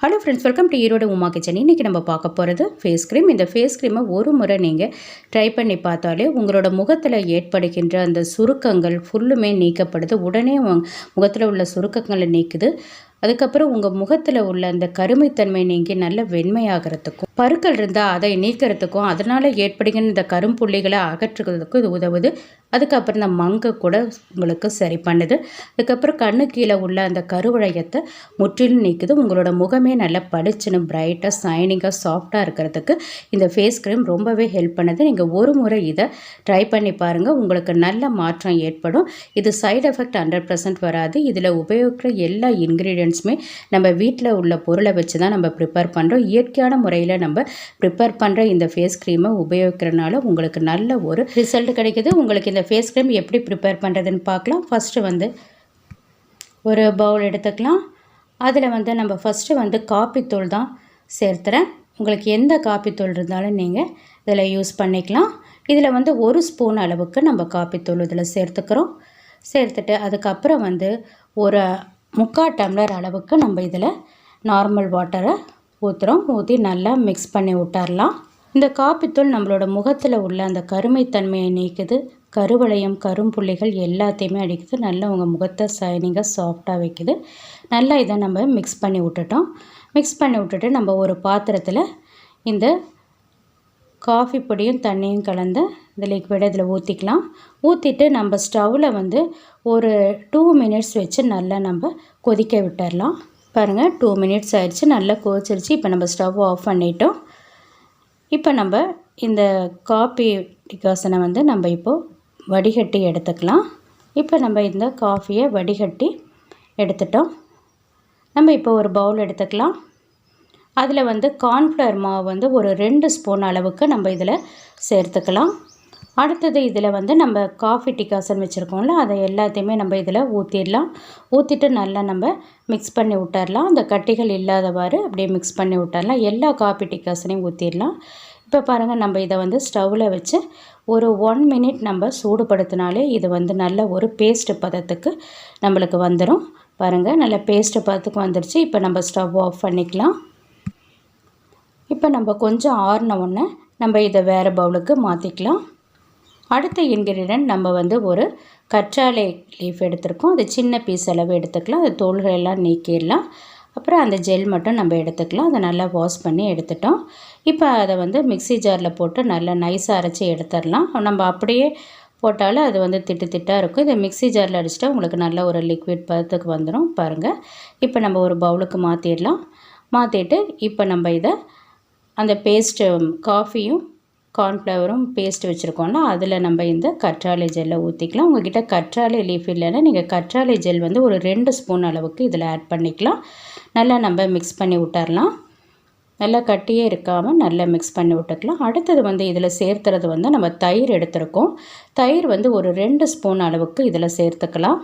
Hello friends welcome to Erode Uma kitchen இன்றைக்கி நம்ம பார்க்க போகிறது ஃபேஸ் க்ரீம் இந்த ஃபேஸ் க்ரீமை ஒரு முறை நீங்கள் ட்ரை பண்ணி பார்த்தாலே உங்களோட முகத்தில் ஏற்படுகின்ற அந்த சுருக்கங்கள் ஃபுல்லுமே நீக்கப்படுது. உடனே முகத்தில் உள்ள சுருக்கங்களை நீக்குது. அதுக்கப்புறம் உங்கள் முகத்தில் உள்ள அந்த கருமைத்தன்மை நீங்கி நல்ல வெண்மையாகிறதுக்கும் பருக்கள் இருந்தால் அதை நீக்கிறதுக்கும் அதனால் ஏற்படுகின்ற இந்த கரும்புள்ளிகளை அகற்றுறதுக்கும் இது உதவுது. அதுக்கப்புறம் இந்த மங்கை கூட உங்களுக்கு சரி பண்ணுது. அதுக்கப்புறம் கண்ணு கீழே உள்ள அந்த கருவளையத்தை முற்றிலும் நீக்குது. உங்களோட முகமே நல்லா பளிச்சுன்னு பிரைட்டாக சைனிங்காக சாஃப்டாக இருக்கிறதுக்கு இந்த ஃபேஸ் க்ரீம் ரொம்பவே ஹெல்ப் பண்ணுது. நீங்கள் ஒரு முறை இதை ட்ரை பண்ணி பாருங்கள் உங்களுக்கு நல்ல மாற்றம் ஏற்படும். இது சைடு எஃபெக்ட் ஹண்ட்ரட் பர்சன்ட் வராது. இதில் உபயோகிக்கிற எல்லா இன்க்ரீடியன்ட்ஸுமே நம்ம வீட்டில் உள்ள பொருளை வச்சு தான் நம்ம ப்ரிப்பேர் பண்ணுறோம் இயற்கையான முறையில் நம்ம நம்ம ப்ரிப்பேர் பண்ணுற இந்த ஃபேஸ் க்ரீமை உபயோகிக்கிறனால உங்களுக்கு நல்ல ஒரு ரிசல்ட் கிடைக்குது. உங்களுக்கு இந்த ஃபேஸ் க்ரீம் எப்படி ப்ரிப்பேர் பண்ணுறதுன்னு பார்க்கலாம். ஃபஸ்ட்டு வந்து ஒரு பவுல் எடுத்துக்கலாம். அதில் வந்து நம்ம ஃபஸ்ட்டு வந்து காப்பித்தூள் தான் சேர்த்துறேன். உங்களுக்கு எந்த காப்பித்தூள் இருந்தாலும் நீங்கள் இதில் யூஸ் பண்ணிக்கலாம். இதில் வந்து ஒரு ஸ்பூன் அளவுக்கு நம்ம காப்பித்தூள் இதில் சேர்த்துக்கிறோம். சேர்த்துட்டு அதுக்கப்புறம் வந்து ஒரு முக்கால் டம்ளர் அளவுக்கு நம்ம இதில் நார்மல் வாட்டரை ஊற்றுறோம் ஊற்றி நல்லா மிக்ஸ் பண்ணி விட்டுறலாம் இந்த காப்பித்தூள் நம்மளோட முகத்தில் உள்ள அந்த கருமைத்தன்மையை நீக்குது. கருவளையம் கரும்புள்ளிகள் எல்லாத்தையுமே அடிக்குது. நல்லா உங்கள் முகத்தை சைனிங்காக சாஃப்டாக வைக்குது. நல்லா இதை நம்ம மிக்ஸ் பண்ணி விட்டுட்டோம் மிக்ஸ் பண்ணி விட்டுட்டு நம்ம ஒரு பாத்திரத்தில் இந்த காஃபி பொடியும் தண்ணியும் கலந்து இந்த லிக்விடை இதில் ஊற்றிக்கலாம் ஊற்றிட்டு நம்ம ஸ்டவ்வில் வந்து ஒரு டூ மினிட்ஸ் வச்சு நல்லா நம்ம கொதிக்க விட்டுடலாம் பாருங்கள் டூ மினிட்ஸ் ஆயிடுச்சு. நல்லா கோச்சிருச்சு இப்போ நம்ம ஸ்டவ் ஆஃப் பண்ணிட்டோம். இப்போ நம்ம இந்த காஃபி டிகாசனை வந்து நம்ம இப்போது வடிகட்டி எடுத்துக்கலாம். இப்போ நம்ம இந்த காஃபியை வடிகட்டி எடுத்துட்டோம். நம்ம இப்போ ஒரு பவுல் எடுத்துக்கலாம். அதில் வந்து கார்ன்ஃப்ளவர் மாவு வந்து ஒரு ரெண்டு ஸ்பூன் அளவுக்கு நம்ம இதில் சேர்த்துக்கலாம். அடுத்தது இதில் வந்து நம்ம காஃபி டிகாசன் வச்சுருக்கோம்ல அதை எல்லாத்தையுமே நம்ம இதில் ஊற்றிடலாம் ஊற்றிட்டு நல்லா நம்ம மிக்ஸ் பண்ணி விட்டுறலாம் அந்த கட்டிகள் இல்லாதவாறு அப்படியே மிக்ஸ் பண்ணி விட்டுறலாம் எல்லா காஃபி டிகாசனையும் ஊற்றிடலாம் இப்போ பாருங்கள் நம்ம இதை வந்து ஸ்டவ்வில் வச்சு ஒரு ஒன் மினிட் நம்ம சூடுபடுத்தினாலே இது வந்து நல்ல ஒரு பேஸ்ட்டு பதத்துக்கு நம்மளுக்கு வந்துடும் பாருங்கள் நல்ல பேஸ்ட்டு பதத்துக்கு வந்துடுச்சு இப்போ நம்ம ஸ்டவ் ஆஃப் பண்ணிக்கலாம். இப்போ நம்ம கொஞ்சம் ஆறின உடனே நம்ம இதை வேறு பவுலுக்கு மாற்றிக்கலாம் அடுத்த இன்கிரீடியன்ட் நம்ம வந்து ஒரு கற்றாழை லீஃப் எடுத்துருக்கோம். அது சின்ன பீஸ் அளவு எடுத்துக்கலாம். அது தோள்கள் எல்லாம் நீக்கிடலாம். அப்புறம் அந்த ஜெல் மட்டும் நம்ம எடுத்துக்கலாம். அதை நல்லா வாஷ் பண்ணி எடுத்துட்டோம். இப்போ அதை வந்து மிக்சி ஜாரில் போட்டு நல்லா நைஸாக அரைச்சி எடுத்துடலாம். நம்ம அப்படியே போட்டாலும் அது வந்து திட்டு திட்டாக இருக்கும். இதை மிக்சி ஜாரில் அடிச்சிட்டா உங்களுக்கு நல்ல ஒரு லிக்விட் பதத்துக்கு வந்துடும் பாருங்கள் இப்போ நம்ம ஒரு பவுலுக்கு மாற்றிடலாம் மாற்றிட்டு இப்போ நம்ம இதை அந்த பேஸ்ட்டு காஃபியும் கார்ன்ஃப்ளவரும் பேஸ்ட் வச்சுருக்கோன்னா அதில் நம்ம இந்த கற்றாழை ஜெல்லை ஊற்றிக்கலாம். உங்ககிட்ட கற்றாழை லீஃப் இல்லைன்னா நீங்கள் கற்றாழை ஜெல் வந்து ஒரு ரெண்டு ஸ்பூன் அளவுக்கு இதில் ஆட் பண்ணிக்கலாம். நல்லா நம்ம மிக்ஸ் பண்ணி விட்டுறலாம். நல்லா கட்டியே இருக்காமல் நல்லா மிக்ஸ் பண்ணி விட்டுக்கலாம். அடுத்தது வந்து இதில் சேர்த்துறது வந்து நம்ம தயிர் எடுத்துருக்கோம். தயிர் வந்து ஒரு ரெண்டு ஸ்பூன் அளவுக்கு இதில் சேர்த்துக்கலாம்.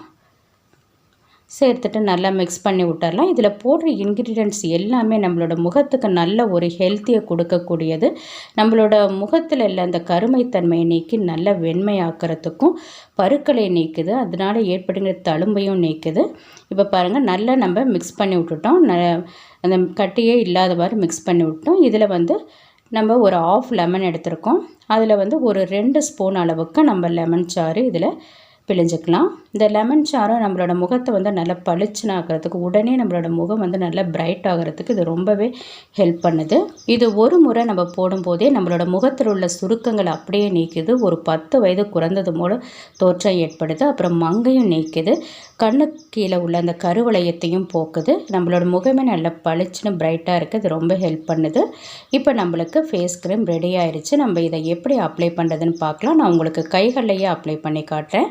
சேர்த்துட்டு நல்லா மிக்ஸ் பண்ணி விட்டுறலாம். இதில் போடுற இன்க்ரீடியன்ட்ஸ் எல்லாமே நம்மளோட முகத்துக்கு நல்ல ஒரு ஹெல்த்தியை கொடுக்கக்கூடியது. நம்மளோட முகத்தில் இல்லை அந்த கருமைத்தன்மையை நீக்கி நல்ல வெண்மையாக்கிறதுக்கும் பருக்களை நீக்குது. அதனால் ஏற்படுகிற தழும்பையும் நீக்குது. இப்போ பாருங்கள் நல்லா நம்ம மிக்ஸ் பண்ணி விட்டுட்டோம். ந அந்த கட்டியே இல்லாதவாறு மிக்ஸ் பண்ணி விட்டோம் இதில் வந்து நம்ம ஒரு ஆஃப் லெமன் எடுத்திருக்கோம். அதில் வந்து ஒரு ரெண்டு ஸ்பூன் அளவுக்கு நம்ம லெமன் சாறு இதில் பிழிஞ்சுக்கலாம். இந்த லெமன் சாரம் நம்மளோட முகத்தை வந்து நல்லா பளிச்சுன்னு ஆகிறதுக்கு உடனே நம்மளோட முகம் வந்து நல்லா பிரைட் ஆகிறதுக்கு இது ரொம்பவே ஹெல்ப் பண்ணுது. இது ஒரு முறை நம்ம போடும்போதே நம்மளோட முகத்தில் உள்ள சுருக்கங்களை அப்படியே நீக்குது. ஒரு பத்து வயது குறைந்தது மூலம் தோற்றம் ஏற்படுது. அப்புறம் மங்கையும் நீக்குது. கண்ணு கீழே உள்ள அந்த கருவளையத்தையும் போக்குது. நம்மளோட முகமே நல்லா பளிச்சுன்னு பிரைட்டாக இருக்குது இது ரொம்ப ஹெல்ப் பண்ணுது. இப்போ நம்மளுக்கு ஃபேஸ் க்ரீம் ரெடி ஆயிடுச்சு நம்ம இதை எப்படி அப்ளை பண்ணுறதுன்னு பார்க்கலாம். நான் உங்களுக்கு கைகள்லையே அப்ளை பண்ணி காட்டுறேன்.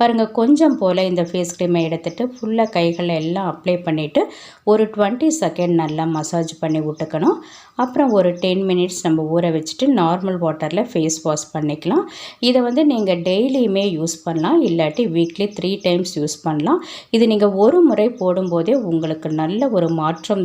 பாருங்கள் கொஞ்சம் போல் இந்த ஃபேஸ் க்ரீமை எடுத்துகிட்டு ஃபுல்லாக கைகளை எல்லாம் அப்ளை பண்ணிவிட்டு ஒரு டுவெண்ட்டி செகண்ட் நல்லா மசாஜ் பண்ணி விட்டுக்கணும். அப்புறம் ஒரு டென் மினிட்ஸ் நம்ம ஊற வச்சுட்டு நார்மல் வாட்டரில் ஃபேஸ் வாஷ் பண்ணிக்கலாம். இதை வந்து நீங்கள் டெய்லியுமே யூஸ் பண்ணலாம். இல்லாட்டி வீக்லி த்ரீ டைம்ஸ் யூஸ் பண்ணலாம். இது நீங்கள் ஒரு முறை போடும்போதே உங்களுக்கு நல்ல ஒரு மாற்றம்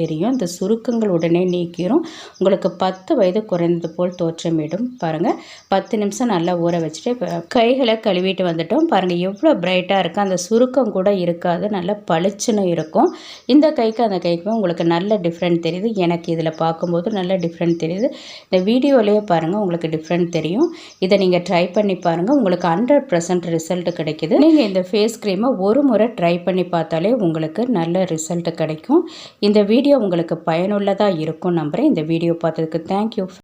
தெரியும். இந்த சுருக்கங்கள் உடனே நீக்கிடும் உங்களுக்கு பத்து வயது குறைந்தது போல் தோற்றமிடும். பாருங்கள் பத்து நிமிஷம் நல்லா ஊற வச்சுட்டு கைகளை கழுவிட்டு வந்துட்டோம். பாருங்கள் எவ்வளோ பிரைட்டாக இருக்குது அந்த சுருக்கம் கூட இருக்காது. நல்லா பளிச்சுன்னு இருக்கும். இந்த கைக்கு அந்த கைக்குமே உங்களுக்கு நல்ல டிஃப்ரெண்ட் தெரியுது. எனக்கு இதில் பார்க்கும்போது நல்ல டிஃப்ரெண்ட் தெரியுது. இந்த வீடியோலேயே பாருங்கள் உங்களுக்கு டிஃப்ரெண்ட் தெரியும். இதை நீங்கள் ட்ரை பண்ணி பாருங்கள் உங்களுக்கு ஹண்ட்ரட் பர்சன்ட் ரிசல்ட் கிடைக்குது. நீங்கள் இந்த ஃபேஸ் க்ரீமை ஒரு முறை ட்ரை பண்ணி பார்த்தாலே உங்களுக்கு நல்ல ரிசல்ட் கிடைக்கும். இந்த வீடியோ உங்களுக்கு பயனுள்ளதாக இருக்கும் நம்புகிறேன் இந்த வீடியோ பார்த்ததுக்கு தேங்க்யூ